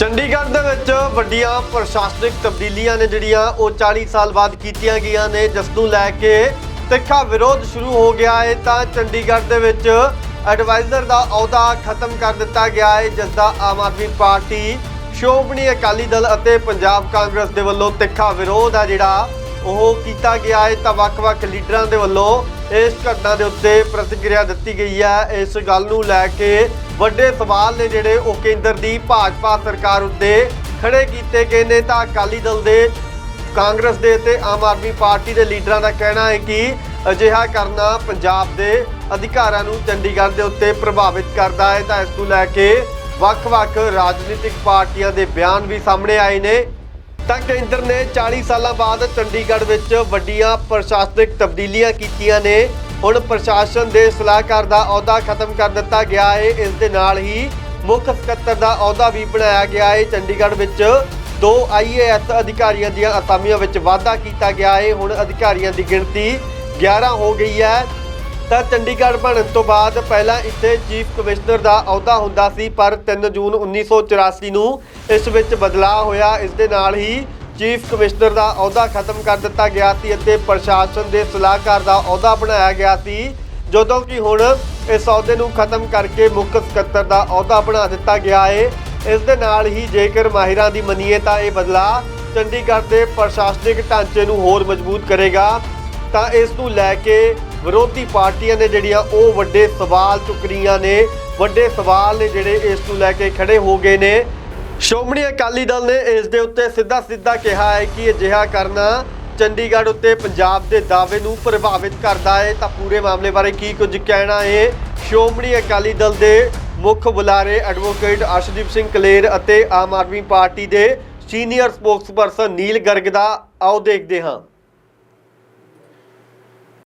ਚੰਡੀਗੜ੍ਹ ਦੇ ਵਿੱਚ ਵੱਡੀਆਂ ਪ੍ਰਸ਼ਾਸਨਿਕ ਤਬਦੀਲੀਆਂ ਨੇ ਜਿਹੜੀਆਂ ਉਹ 40 ਸਾਲ ਬਾਅਦ ਕੀਤੀਆਂ ਗਈਆਂ ਨੇ, ਜਿਸ ਨੂੰ ਲੈ ਕੇ ਤਿੱਖਾ ਵਿਰੋਧ ਸ਼ੁਰੂ ਹੋ ਗਿਆ ਹੈ। ਤਾਂ ਚੰਡੀਗੜ੍ਹ ਦੇ ਵਿੱਚ ਐਡਵਾਈਜ਼ਰ ਦਾ ਅਹੁਦਾ ਖਤਮ ਕਰ ਦਿੱਤਾ ਗਿਆ ਹੈ, ਜਿਸ ਦਾ ਆਮ ਆਦਮੀ ਪਾਰਟੀ, ਸ਼੍ਰੋਮਣੀ ਅਕਾਲੀ ਦਲ ਅਤੇ ਪੰਜਾਬ ਕਾਂਗਰਸ ਦੇ ਵੱਲੋਂ ਤਿੱਖਾ ਵਿਰੋਧ ਆ ਜਿਹੜਾ ਉਹ ਕੀਤਾ ਗਿਆ ਹੈ। ਤਾਂ ਵੱਖ-ਵੱਖ ਲੀਡਰਾਂ ਦੇ ਵੱਲੋਂ ਇਸ ਘਟਨਾ ਦੇ ਉੱਤੇ ਪ੍ਰਤੀਕਿਰਿਆ ਦਿੱਤੀ ਗਈ ਹੈ। ਇਸ ਗੱਲ ਨੂੰ ਲੈ ਕੇ ਵੱਡੇ ਸਵਾਲ ਨੇ ਜਿਹੜੇ ਉਹ ਕੇਂਦਰ ਦੀ ਭਾਜਪਾ ਸਰਕਾਰ ਉੱਤੇ ਖੜੇ ਕੀਤੇ ਗਏ ਨੇ। ਤਾਂ ਅਕਾਲੀ ਦਲ ਦੇ, ਕਾਂਗਰਸ ਦੇ ਤੇ ਆਮ ਆਦਮੀ ਪਾਰਟੀ ਦੇ ਲੀਡਰਾਂ ਦਾ ਕਹਿਣਾ ਹੈ ਕਿ ਅਜਿਹਾ ਕਰਨਾ ਪੰਜਾਬ ਦੇ ਅਧਿਕਾਰਾਂ ਨੂੰ ਚੰਡੀਗੜ੍ਹ ਦੇ ਉੱਤੇ ਪ੍ਰਭਾਵਿਤ ਕਰਦਾ ਹੈ। ਤਾਂ ਇਸ ਨੂੰ ਲੈ ਕੇ ਵੱਖ-ਵੱਖ ਰਾਜਨੀਤਿਕ ਪਾਰਟੀਆਂ ਦੇ ਬਿਆਨ ਵੀ ਸਾਹਮਣੇ ਆਏ ਨੇ। ਤਾਂ ਕੇਂਦਰ ਨੇ 40 ਸਾਲਾਂ ਬਾਅਦ ਚੰਡੀਗੜ੍ਹ ਵਿੱਚ ਵੱਡੀਆਂ ਪ੍ਰਸ਼ਾਸਨਿਕ ਤਬਦੀਲੀਆਂ ਕੀਤੀਆਂ ਨੇ। ਹੁਣ ਪ੍ਰਸ਼ਾਸਨ ਦੇ ਸਲਾਹਕਾਰ ਦਾ ਅਹੁਦਾ ਖਤਮ ਕਰ ਦਿੱਤਾ ਗਿਆ ਹੈ ਇਸ ਦੇ ਨਾਲ ਹੀ ਮੁੱਖ ਸਕੱਤਰ ਦਾ ਅਹੁਦਾ ਵੀ ਬਣਾਇਆ ਗਿਆ ਹੈ ਚੰਡੀਗੜ੍ਹ ਵਿੱਚ ਦੋ ਆਈਏਐਸ ਅਧਿਕਾਰੀਆਂ ਦੀਆਂ ਅਸਾਮੀਆਂ ਵਿੱਚ ਵਾਧਾ ਕੀਤਾ ਗਿਆ ਹੈ ਹੁਣ ਅਧਿਕਾਰੀਆਂ ਦੀ ਗਿਣਤੀ 11 ਹੋ ਗਈ ਹੈ। ਤਾਂ ਚੰਡੀਗੜ੍ਹ ਬਣਨ ਤੋਂ ਬਾਅਦ ਪਹਿਲਾਂ ਇੱਥੇ ਚੀਫ ਕਮਿਸ਼ਨਰ ਦਾ ਅਹੁਦਾ ਹੁੰਦਾ ਸੀ, ਪਰ 3 ਜੂਨ 1984 ਨੂੰ ਇਸ ਵਿੱਚ ਬਦਲਾਅ ਹੋਇਆ। ਇਸ ਦੇ ਨਾਲ ਹੀ ਚੀਫ ਕਮਿਸ਼ਨਰ ਦਾ ਅਹੁਦਾ ਖਤਮ ਕਰ ਦਿੱਤਾ ਗਿਆ ਸੀ ਅਤੇ ਪ੍ਰਸ਼ਾਸਨ ਦੇ ਸਲਾਹਕਾਰ ਦਾ ਅਹੁਦਾ ਬਣਾਇਆ ਗਿਆ ਸੀ। ਜਦੋਂ ਕਿ ਹੁਣ ਇਸ ਅਹੁਦੇ ਨੂੰ ਖਤਮ ਕਰਕੇ ਮੁੱਖ ਸਕੱਤਰ ਦਾ ਅਹੁਦਾ ਬਣਾ ਦਿੱਤਾ ਗਿਆ ਹੈ ਇਸ ਦੇ ਨਾਲ ਹੀ ਜੇਕਰ ਮਾਹਿਰਾਂ ਦੀ ਮੰਨੀਏ ਤਾਂ ਇਹ ਬਦਲਾ ਚੰਡੀਗੜ੍ਹ ਦੇ ਪ੍ਰਸ਼ਾਸਨਿਕ ਢਾਂਚੇ ਨੂੰ ਹੋਰ ਮਜ਼ਬੂਤ ਕਰੇਗਾ। ਤਾਂ ਇਸ ਨੂੰ ਲੈ ਕੇ ਵਿਰੋਧੀ ਪਾਰਟੀਆਂ ਨੇ ਜਿਹੜੀਆਂ ਉਹ ਵੱਡੇ ਸਵਾਲ ਚੁੱਕ ਰਹੀਆਂ ਨੇ, ਵੱਡੇ ਸਵਾਲ ਨੇ ਜਿਹੜੇ ਇਸ ਨੂੰ ਲੈ ਕੇ ਖੜੇ ਹੋ ਗਏ ਨੇ। ਸ਼੍ਰੋਮਣੀ ਅਕਾਲੀ ਦਲ ਨੇ ਇਸ ਦੇ ਉੱਤੇ ਸਿੱਧਾ ਸਿੱਧਾ ਕਿਹਾ ਹੈ ਕਿ ਅਜਿਹਾ ਕਰਨਾ ਚੰਡੀਗੜ੍ਹ ਉੱਤੇ ਪੰਜਾਬ ਦੇ ਦਾਅਵੇ ਨੂੰ ਪ੍ਰਭਾਵਿਤ ਕਰਦਾ ਹੈ। ਤਾਂ ਪੂਰੇ ਮਾਮਲੇ ਬਾਰੇ ਕੀ ਕੁਝ ਕਹਿਣਾ ਹੈ? ਸ਼੍ਰੋਮਣੀ ਅਕਾਲੀ ਦਲ ਦੇ ਮੁੱਖ ਬੁਲਾਰੇ ਐਡਵੋਕੇਟ ਅਰਸ਼ਦੀਪ ਸਿੰਘ ਕਲੇਰ ਅਤੇ ਆਮ ਆਦਮੀ ਪਾਰਟੀ ਦੇ ਸੀਨੀਅਰ ਸਪੋਕਸਪਰਸਨ ਨੀਲ ਗਰਗ ਦਾ ਆਓ ਦੇਖਦੇ ਹਾਂ।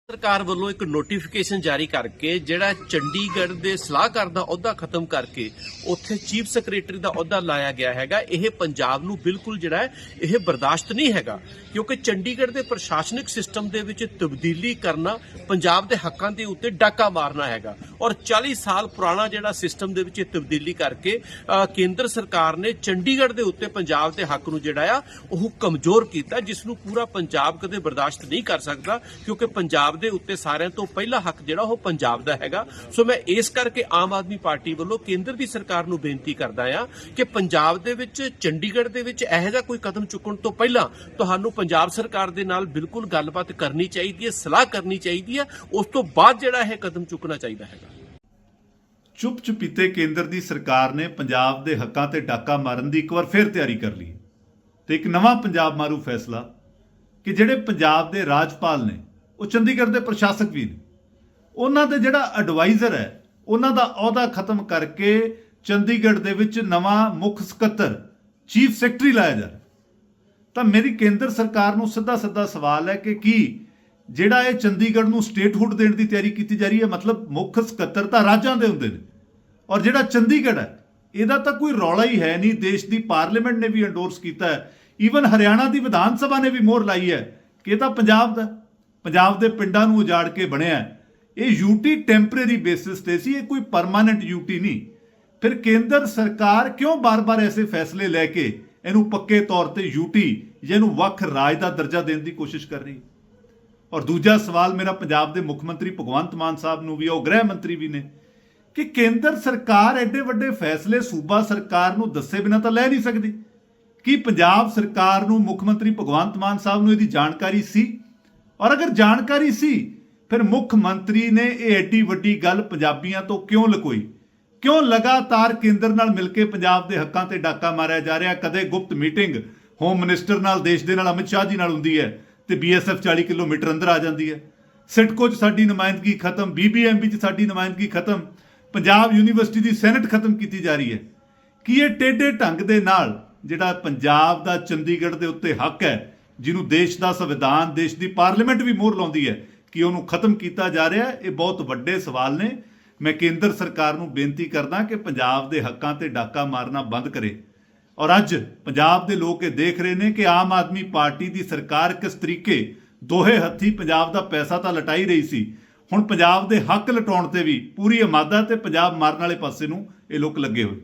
ਸਰਕਾਰ ਵੱਲੋਂ ਇੱਕ ਨੋਟੀਫਿਕੇਸ਼ਨ ਜਾਰੀ ਕਰਕੇ ਜਿਹੜਾ ਚੰਡੀਗੜ੍ਹ ਦੇ ਸਲਾਹਕਾਰ ਦਾ ਅਹੁਦਾ ਖਤਮ ਕਰਕੇ ਉੱਥੇ ਚੀਫ ਸੈਕਟਰੀ ਦਾ ਅਹੁਦਾ ਲਾਇਆ ਗਿਆ ਹੈਗਾ, ਇਹ ਪੰਜਾਬ ਨੂੰ ਬਿਲਕੁਲ ਜਿਹੜਾ ਹੈ, ਇਹ ਬਰਦਾਸ਼ਤ ਨਹੀਂ ਹੈਗਾ। ਕਿਉਂਕਿ ਚੰਡੀਗੜ੍ਹ ਦੇ ਪ੍ਰਸ਼ਾਸਨਿਕ ਸਿਸਟਮ ਦੇ ਵਿੱਚ ਤਬਦੀਲੀ ਕਰਨਾ, ਪੰਜਾਬ ਦੇ ਹੱਕਾਂ ਦੇ ਉੱਤੇ ਡਾਕਾ ਮਾਰਨਾ ਹੈਗਾ। ਔਰ 40 ਸਾਲ ਪੁਰਾਣਾ ਜਿਹੜਾ ਸਿਸਟਮ ਦੇ ਵਿੱਚ ਇਹ ਤਬਦੀਲੀ ਕਰਕੇ ਕੇਂਦਰ ਸਰਕਾਰ ਨੇ ਚੰਡੀਗੜ੍ਹ ਦੇ ਉੱਤੇ ਪੰਜਾਬ ਦੇ ਹੱਕ ਨੂੰ ਜਿਹੜਾ ਆ, ਉਹ ਕਮਜ਼ੋਰ ਕੀਤਾ ਜਿਸ ਨੂੰ ਪੂਰਾ ਪੰਜਾਬ ਕਦੇ ਬਰਦਾਸ਼ਤ ਨਹੀਂ ਕਰ ਸਕਦਾ, ਕਿਉਂਕਿ ਪੰਜਾਬ ਦੇ ਉੱਤੇ ਸਾਰਿਆਂ ਤੋਂ ਪਹਿਲਾ ਹੱਕ ਜਿਹੜਾ ਉਹ ਪੰਜਾਬ ਦਾ ਹੈਗਾ। ਸੋ ਮੈਂ ਇਸ ਕਰਕੇ ਆਮ ਆਦਮੀ ਪਾਰਟੀ ਵੱਲੋਂ ਕੇਂਦਰ ਦੀ ਸਰਕਾਰ ਨੂੰ ਬੇਨਤੀ ਕਰਦਾ ਆ ਕਿ ਪੰਜਾਬ ਦੇ ਵਿੱਚ, ਚੰਡੀਗੜ੍ਹ ਦੇ ਵਿੱਚ ਇਹੋ ਜਿਹਾ ਕੋਈ ਕਦਮ ਚੁੱਕਣ ਤੋਂ ਪਹਿਲਾਂ ਤੁਹਾਨੂੰ ਪੰਜਾਬ ਸਰਕਾਰ ਦੇ ਨਾਲ ਬਿਲਕੁਲ ਗੱਲਬਾਤ ਕਰਨੀ ਚਾਹੀਦੀ ਹੈ, ਸਲਾਹ ਕਰਨੀ ਚਾਹੀਦੀ ਹੈ, ਉਸ ਤੋਂ ਬਾਅਦ ਜਿਹੜਾ ਇਹ ਕਦਮ ਚੁੱਕਣਾ ਚਾਹੀਦਾ ਹੈਗਾ। ਚੁੱਪ ਚੁਪੀਤੇ ਕੇਂਦਰ ਦੀ ਸਰਕਾਰ ਨੇ ਪੰਜਾਬ ਦੇ ਹੱਕਾਂ ਤੇ ਡਾਕਾ ਮਾਰਨ ਦੀ ਇੱਕ ਵਾਰ ਫਿਰ ਤਿਆਰੀ ਕਰ ਲਈ ਤੇ ਇੱਕ ਨਵਾਂ ਪੰਜਾਬ ਮਾਰੂ ਫੈਸਲਾ ਕਿ ਜਿਹੜੇ ਪੰਜਾਬ ਦੇ ਰਾਜਪਾਲ ਨੇ, ਉਹ ਚੰਡੀਗੜ੍ਹ ਦੇ ਪ੍ਰਸ਼ਾਸਕ ਵੀ ਨੇ। ਉਹਨਾਂ ਦੇ ਜਿਹੜਾ ਐਡਵਾਈਜ਼ਰ ਹੈ, ਉਹਨਾਂ ਦਾ ਅਹੁਦਾ ਖਤਮ ਕਰਕੇ ਚੰਡੀਗੜ੍ਹ ਦੇ ਵਿੱਚ ਨਵਾਂ ਮੁੱਖ ਸਕੱਤਰ ਚੀਫ ਸੈਕਟਰੀ ਲਾਇਆ ਜਾ ਰਿਹਾ। ਤਾਂ ਮੇਰੀ ਕੇਂਦਰ ਸਰਕਾਰ ਨੂੰ ਸਿੱਧਾ ਸਿੱਧਾ ਸਵਾਲ ਹੈ ਕਿ ਕੀ ਜਿਹੜਾ ਇਹ ਚੰਡੀਗੜ੍ਹ ਨੂੰ ਸਟੇਟਹੁੱਡ ਦੇਣ ਦੀ ਤਿਆਰੀ ਕੀਤੀ ਜਾ ਰਹੀ ਹੈ, ਮਤਲਬ ਮੁੱਖ ਸਕੱਤਰ ਤਾਂ ਰਾਜਾਂ ਦੇ ਹੁੰਦੇ ਨੇ। ਔਰ ਜਿਹੜਾ ਚੰਡੀਗੜ੍ਹ ਹੈ, ਇਹਦਾ ਤਾਂ ਕੋਈ ਰੌਲਾ ਹੀ ਹੈ ਨਹੀਂ, ਦੇਸ਼ ਦੀ ਪਾਰਲੀਮੈਂਟ ਨੇ ਵੀ ਐਂਡੋਰਸ ਕੀਤਾ ਹੈ। ਈਵਨ ਹਰਿਆਣਾ ਦੀ ਵਿਧਾਨ ਸਭਾ ਨੇ ਵੀ ਮੋਹਰ ਲਾਈ ਹੈ ਕਿ ਇਹ ਤਾਂ ਪੰਜਾਬ ਦਾ ਪੰਜਾਬ ਦੇ ਪਿੰਡਾਂ ਨੂੰ ਉਜਾੜ ਕੇ ਬਣਿਆ ਇਹ ਯੂਟੀ ਟੈਂਪਰੇਰੀ ਬੇਸਿਸ ਤੇ ਸੀ, ਇਹ ਕੋਈ ਪਰਮਾਨੈਂਟ ਯੂਟੀ ਨਹੀਂ। ਫਿਰ ਕੇਂਦਰ ਸਰਕਾਰ ਕਿਉਂ ਬਾਰ-ਬਾਰ ਐਸੇ ਫੈਸਲੇ ਲੈ ਕੇ ਇਹਨੂੰ ਪੱਕੇ ਤੌਰ ਤੇ ਯੂਟੀ ਜਾਂ ਇਹਨੂੰ ਵੱਖ ਰਾਜ ਦਾ ਦਰਜਾ ਦੇਣ ਦੀ ਕੋਸ਼ਿਸ਼ ਕਰ ਰਹੀ ਹੈ? ਔਰ ਦੂਜਾ ਸਵਾਲ ਮੇਰਾ ਪੰਜਾਬ ਦੇ ਮੁੱਖ ਮੰਤਰੀ ਭਗਵੰਤ ਮਾਨ ਸਾਹਿਬ ਨੂੰ ਵੀ ਉਹ ਗ੍ਰਹਿ ਮੰਤਰੀ ਵੀ ਨੇ, ਕਿ ਕੇਂਦਰ ਸਰਕਾਰ ਐਡੇ ਵੱਡੇ ਫੈਸਲੇ ਸੂਬਾ ਸਰਕਾਰ ਨੂੰ ਦੱਸੇ ਬਿਨਾਂ ਤਾਂ ਲੈ ਨਹੀਂ ਸਕਦੀ? ਕੀ ਪੰਜਾਬ ਸਰਕਾਰ ਨੂੰ ਮੁੱਖ ਮੰਤਰੀ ਭਗਵੰਤ ਮਾਨ ਸਾਹਿਬ ਨੂੰ ਇਹਦੀ ਜਾਣਕਾਰੀ ਸੀ? ਔਰ ਅਗਰ ਜਾਣਕਾਰੀ ਸੀ, ਫਿਰ ਮੁੱਖ ਮੰਤਰੀ ਨੇ ਇਹ ਐਡੀ ਵੱਡੀ ਗੱਲ ਪੰਜਾਬੀਆਂ ਤੋਂ ਕਿਉਂ ਲੁਕੋਈ? ਕਿਉਂ ਲਗਾਤਾਰ ਕੇਂਦਰ ਨਾਲ ਮਿਲ ਕੇ ਪੰਜਾਬ ਦੇ ਹੱਕਾਂ ਤੇ ਡਾਕਾ ਮਾਰਿਆ ਜਾ ਰਿਹਾ? ਕਦੇ ਗੁਪਤ ਮੀਟਿੰਗ ਹੋਮ ਮਿਨਿਸਟਰ ਨਾਲ, ਦੇਸ਼ ਦੇ ਨਾਲ, ਅਮਿਤ ਸ਼ਾਹ ਜੀ ਨਾਲ ਹੁੰਦੀ ਹੈ। ਤੇ ਬੀਐਸਐਫ 40 ਕਿਲੋਮੀਟਰ ਅੰਦਰ ਆ ਜਾਂਦੀ ਹੈ। ਸਿਟਕੋ 'ਚ ਸਾਡੀ ਨੁਮਾਇੰਦਗੀ ਖਤਮ ਬੀਬੀਐਮਬੀ 'ਚ ਸਾਡੀ ਨੁਮਾਇੰਦਗੀ ਖਤਮ, ਪੰਜਾਬ ਯੂਨੀਵਰਸਿਟੀ ਦੀ ਸੈਨੇਟ ਖਤਮ ਕੀਤੀ ਜਾ ਰਹੀ ਹੈ। ਕੀ ਇਹ ਟੇਢੇ ਢੰਗ ਦੇ ਨਾਲ ਜਿਹੜਾ ਪੰਜਾਬ ਦਾ ਚੰਡੀਗੜ੍ਹ ਦੇ ਉੱਤੇ ਹੱਕ ਹੈ, ਜਿਹਨੂੰ ਦੇਸ਼ ਦਾ ਸੰਵਿਧਾਨ, ਦੇਸ਼ ਦੀ ਪਾਰਲੀਮੈਂਟ ਵੀ ਮੋਹਰ ਲਾਉਂਦੀ ਹੈ, ਕਿ ਉਹਨੂੰ ਖਤਮ ਕੀਤਾ ਜਾ ਰਿਹਾ ਹੈ? ਇਹ ਬਹੁਤ ਵੱਡੇ ਸਵਾਲ ਨੇ। ਮੈਂ ਕੇਂਦਰ ਸਰਕਾਰ ਨੂੰ ਬੇਨਤੀ ਕਰਦਾ ਕਿ ਪੰਜਾਬ ਦੇ ਹੱਕਾਂ ਤੇ ਡਾਕਾ ਮਾਰਨਾ ਬੰਦ ਕਰੇ। ਔਰ ਅੱਜ ਪੰਜਾਬ ਦੇ ਲੋਕ ਇਹ ਦੇਖ ਰਹੇ ਨੇ ਕਿ ਆਮ ਆਦਮੀ ਪਾਰਟੀ ਦੀ ਸਰਕਾਰ ਕਿਸ ਤਰੀਕੇ ਦੋਹੇ ਹੱਥੀ ਪੰਜਾਬ ਦਾ ਪੈਸਾ ਤਾਂ ਲਟਾਈ ਰਹੀ ਸੀ, ਹੁਣ ਪੰਜਾਬ ਦੇ ਹੱਕ ਲਟਾਉਣ ਤੇ ਵੀ ਪੂਰੀ ਇਮਾਦਾ ਤੇ ਪੰਜਾਬ ਮਾਰਨ ਵਾਲੇ ਪਾਸੇ ਨੂੰ ਇਹ ਲੋਕ ਲੱਗੇ ਹੋਏ।